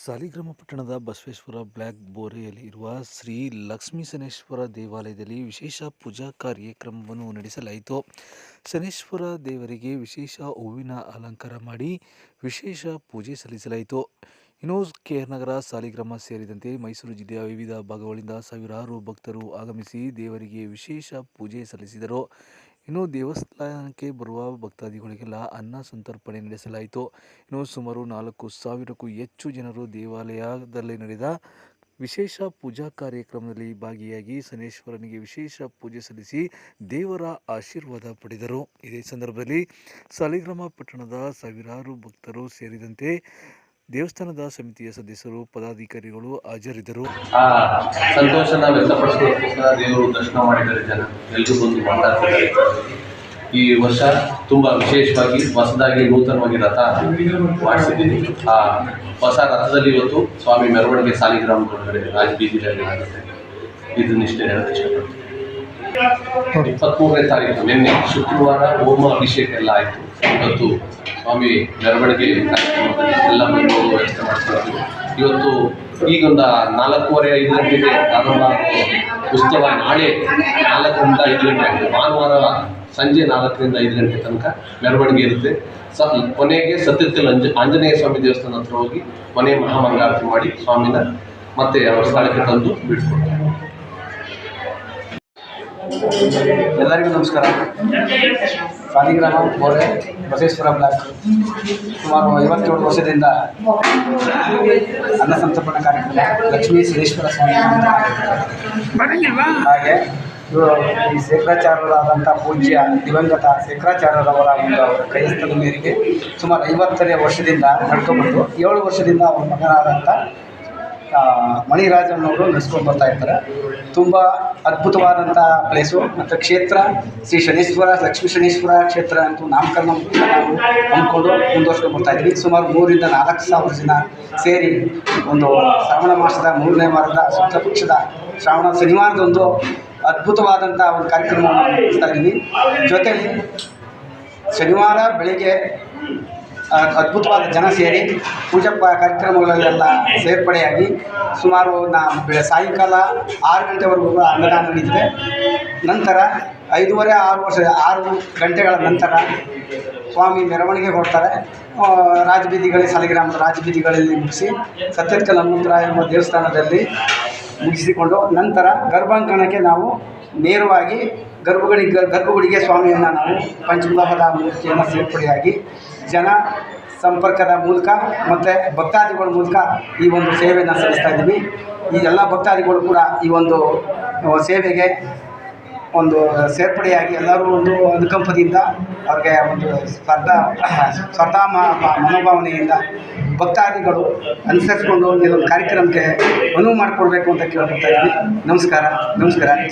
ಸಾಲಿಗ್ರಾಮ ಪಟ್ಟಣದ ಬಸವೇಶ್ವರ ಬ್ಲ್ಯಾಕ್ ಬೋರೆಯಲ್ಲಿ ಇರುವ ಶ್ರೀ ಲಕ್ಷ್ಮೀಶನೇಶ್ವರ ದೇವಾಲಯದಲ್ಲಿ ವಿಶೇಷ ಪೂಜಾ ಕಾರ್ಯಕ್ರಮವನ್ನು ನಡೆಸಲಾಯಿತು. ಶನೇಶ್ವರ ದೇವರಿಗೆ ವಿಶೇಷ ಹೂವಿನ ಅಲಂಕಾರ ಮಾಡಿ ವಿಶೇಷ ಪೂಜೆ ಸಲ್ಲಿಸಲಾಯಿತು. ಇನ್ನು ಕೆ ನಗರ ಸಾಲಿಗ್ರಾಮ ಸೇರಿದಂತೆ ಮೈಸೂರು ಜಿಲ್ಲೆಯ ವಿವಿಧ ಭಾಗಗಳಿಂದ ಸಾವಿರಾರು ಭಕ್ತರು ಆಗಮಿಸಿ ದೇವರಿಗೆ ವಿಶೇಷ ಪೂಜೆ ಸಲ್ಲಿಸಿದರು. ಇನ್ನು ದೇವಸ್ಥಾನಕ್ಕೆ ಬರುವ ಭಕ್ತಾದಿಗಳಿಗೆಲ್ಲ ಅನ್ನ ಸಂತರ್ಪಣೆ ನಡೆಸಲಾಯಿತು. ಇನ್ನು ಸುಮಾರು ನಾಲ್ಕು ಸಾವಿರಕ್ಕೂ ಹೆಚ್ಚು ಜನರು ದೇವಾಲಯದಲ್ಲಿ ನಡೆದ ವಿಶೇಷ ಪೂಜಾ ಕಾರ್ಯಕ್ರಮದಲ್ಲಿ ಭಾಗಿಯಾಗಿ ಶನೇಶ್ವರನಿಗೆ ವಿಶೇಷ ಪೂಜೆ ಸಲ್ಲಿಸಿ ದೇವರ ಆಶೀರ್ವಾದ ಪಡೆದರು. ಇದೇ ಸಂದರ್ಭದಲ್ಲಿ ಸಾಲಿಗ್ರಾಮ ಪಟ್ಟಣದ ಸಾವಿರಾರು ಭಕ್ತರು ಸೇರಿದಂತೆ ದೇವಸ್ಥಾನದ ಸಮಿತಿಯ ಸದಸ್ಯರು, ಪದಾಧಿಕಾರಿಗಳು ಹಾಜರಿದ್ದರು. ಆ ಸಂತೋಷನ ದೇವರು ದರ್ಶನ ಮಾಡಿದ್ದಾರೆ ಜನ. ಎಲ್ಲರೂ ಬಂದು ಮಾತಾಡ್ತಿದ್ದಾರೆ. ಈ ವರ್ಷ ತುಂಬ ವಿಶೇಷವಾಗಿ ಹೊಸದಾಗಿ ನೂತನವಾಗಿ ರಥ ಮಾಡಿಸಿದ್ದೀನಿ ಆ ಹೊಸ ರಥದಲ್ಲಿ ಇವತ್ತು ಸ್ವಾಮಿ ಮೆರವಣಿಗೆ ಸಾಲಿಗ್ರಾಮ ರಾಜ್ ಬೀದಿಯಲ್ಲಿ ಆಗುತ್ತೆ. ಇದನ್ನಿಷ್ಟೇ ಹೇಳಕ್ಕೆ ಇಷ್ಟಪಡ್ತೀನಿ. ಇಪ್ಪತ್ತ್ಮೂರನೇ ತಾರೀಕು, ನಿನ್ನೆ ಶುಕ್ರವಾರ ಹೋಮ ಅಭಿಷೇಕ ಎಲ್ಲ ಆಯಿತು. ಇವತ್ತು ಸ್ವಾಮಿ ಮೆರವಣಿಗೆ ಎಲ್ಲ ಮಕ್ಕಳು ವ್ಯವಸ್ಥೆ ಮಾಡ್ತಾರೆ ಇವತ್ತು ಈಗೊಂದು ನಾಲ್ಕೂವರೆ, ಐದು ಗಂಟೆಗೆ ಪ್ರಾರಂಭ ಉತ್ಸವ ನಾಳೆ ನಾಲ್ಕರಿಂದ ಐದು ಗಂಟೆ ಆಗ್ತದೆ ಭಾನುವಾರ ಸಂಜೆ ನಾಲ್ಕರಿಂದ ಐದು ಗಂಟೆ ತನಕ ಮೆರವಣಿಗೆ ಇರುತ್ತೆ. ಸ, ಕೊನೆಗೆ ಸತ್ಯತಿಲ್ ಅಂಜ, ಆಂಜನೇಯ ಸ್ವಾಮಿ ದೇವಸ್ಥಾನ ಹತ್ರ ಹೋಗಿ ಕೊನೆ ಮಹಾಮಂಗಾರತಿ ಮಾಡಿ ಸ್ವಾಮಿನ ಮತ್ತೆ ಅವರ ಸ್ಥಳಕ್ಕೆ ತಂದು ಬಿಟ್ಕೊಡ್ತಾರೆ ಎಲ್ಲರಿಗೂ ನಮಸ್ಕಾರ. ಸಾಲಿಗ್ರಾಮ ಬೋರೆ ಬಸವೇಶ್ವರ ಬ್ಲಾಕ್. ಸುಮಾರು ಐವತ್ತೇಳು ವರ್ಷದಿಂದ ಅನ್ನ ಸಂತರ್ಪಣ ಕಾರ್ಯಕ್ರಮ ಲಕ್ಷ್ಮೀ ಸಿದ್ದೇಶ್ವರ ಸ್ವಾಮಿ ಹಾಗೆ ಇವರು ಈ ಶೇಖರಾಚಾರ್ಯರಾದಂಥ ಪೂಜ್ಯ ದಿವಂಗತ ಶೇಖರಾಚಾರ್ಯರವರ ಒಂದು ಅವರ ಕೈಸ್ಥದ ಮೇರೆಗೆ ಸುಮಾರು ಐವತ್ತನೇ ವರ್ಷದಿಂದ ನಡ್ಕೊಂಡ್ಬಂದು ಏಳು ವರ್ಷದಿಂದ ಅವರ ಮಗನಾದಂಥ ಮಣಿರಾಜನವರು ನಡೆಸ್ಕೊಂಡು ಬರ್ತಾ ಇರ್ತಾರೆ. ತುಂಬ ಅದ್ಭುತವಾದಂಥ ಪ್ಲೇಸು ಮತ್ತು ಕ್ಷೇತ್ರ, ಶ್ರೀ ಶನೀಶ್ವರ, ಲಕ್ಷ್ಮೀ ಶನೀಶ್ವರ ಕ್ಷೇತ್ರ ಅಂತೂ ನಾಮಕರಣ ನಾವು ಅಂದ್ಕೊಂಡು ಮುಂದುವರ್ಸ್ಕೊಂಡು ಬರ್ತಾ ಇದ್ವಿ. ಸುಮಾರು ಮೂರಿಂದ ನಾಲ್ಕು ಸಾವಿರ ಜನ ಸೇರಿ ಒಂದು ಶ್ರಾವಣ ಮಾಸದ ಮೂರನೇ ವಾರದ ಶುಕ್ಲ ಪಕ್ಷದ ಶ್ರಾವಣ ಶನಿವಾರದೊಂದು ಅದ್ಭುತವಾದಂಥ ಒಂದು ಕಾರ್ಯಕ್ರಮವನ್ನು ನಡೆಸ್ತಾ ಇದ್ದೀವಿ ಜೊತೆಯಲ್ಲಿ ಶನಿವಾರ ಬೆಳಿಗ್ಗೆ ಅದ್ಭುತವಾದ ಜನ ಸೇರಿ ಪೂಜಾ ಕಾರ್ಯಕ್ರಮಗಳಲ್ಲೆಲ್ಲ ಸೇರ್ಪಡೆಯಾಗಿ ಸುಮಾರು ನಾ ಬೆಳೆ ಸಾಯಂಕಾಲ ಆರು ಗಂಟೆವರೆಗೂ ಅನ್ನದಾನ ನಡೀತದೆ ನಂತರ ಐದೂವರೆ, ಆರು ವರ್ಷ, ಆರು ಗಂಟೆಗಳ ನಂತರ ಸ್ವಾಮಿ ಮೆರವಣಿಗೆ ಹೊರಡ್ತಾರೆ. ರಾಜಬೀದಿಗಳಿಗೆ ಸಾಲಿಗ್ರಾಮದ ರಾಜಬೀದಿಗಳಲ್ಲಿ ಮುಗಿಸಿ ಸತ್ಯತ್ಕಲ್ ಹನುಮಂತರಾಯ ಎಂಬ ದೇವಸ್ಥಾನದಲ್ಲಿ ಮುಗಿಸಿಕೊಂಡು ನಂತರ ಗರ್ಭಾಂಗಣಕ್ಕೆ ನಾವು ನೇರವಾಗಿ ಗರ್ಭಗುಡಿ, ಗರ್ಭಗುಡಿಗೆ ಸ್ವಾಮಿಯನ್ನು ನಾವು ಪಂಚಮುಖದ ಮೂರ್ತಿಯನ್ನು ಸೇರ್ಪಡೆಯಾಗಿ ಜನ ಸಂಪರ್ಕದ ಮೂಲಕ ಮತ್ತು ಭಕ್ತಾದಿಗಳ ಮೂಲಕ ಈ ಒಂದು ಸೇವೆಯನ್ನು ಸಲ್ಲಿಸ್ತಾ ಇದ್ದೀವಿ. ಈ ಎಲ್ಲ ಭಕ್ತಾದಿಗಳು ಕೂಡ ಈ ಒಂದು ಸೇವೆಗೆ ಒಂದು ಸೇರ್ಪಡೆಯಾಗಿ ಎಲ್ಲರೂ ಒಂದು ಅನುಕಂಪದಿಂದ ಅವ್ರಿಗೆ ಒಂದು ಸ್ಪರ್ಧಾ ಸ್ಪರ್ಧಾ ಮನೋಭಾವನೆಯಿಂದ ಭಕ್ತಾದಿಗಳು ಅನುಸರಿಸ್ಕೊಂಡು ಕೆಲವೊಂದು ಕಾರ್ಯಕ್ರಮಕ್ಕೆ ಅನುವು ಮಾಡಿಕೊಡ್ಬೇಕು ಅಂತ ಕೇಳ್ಕೊಳ್ತಾ ಇದ್ದೀನಿ ನಮಸ್ಕಾರ ನಮಸ್ಕಾರ. ಜೈ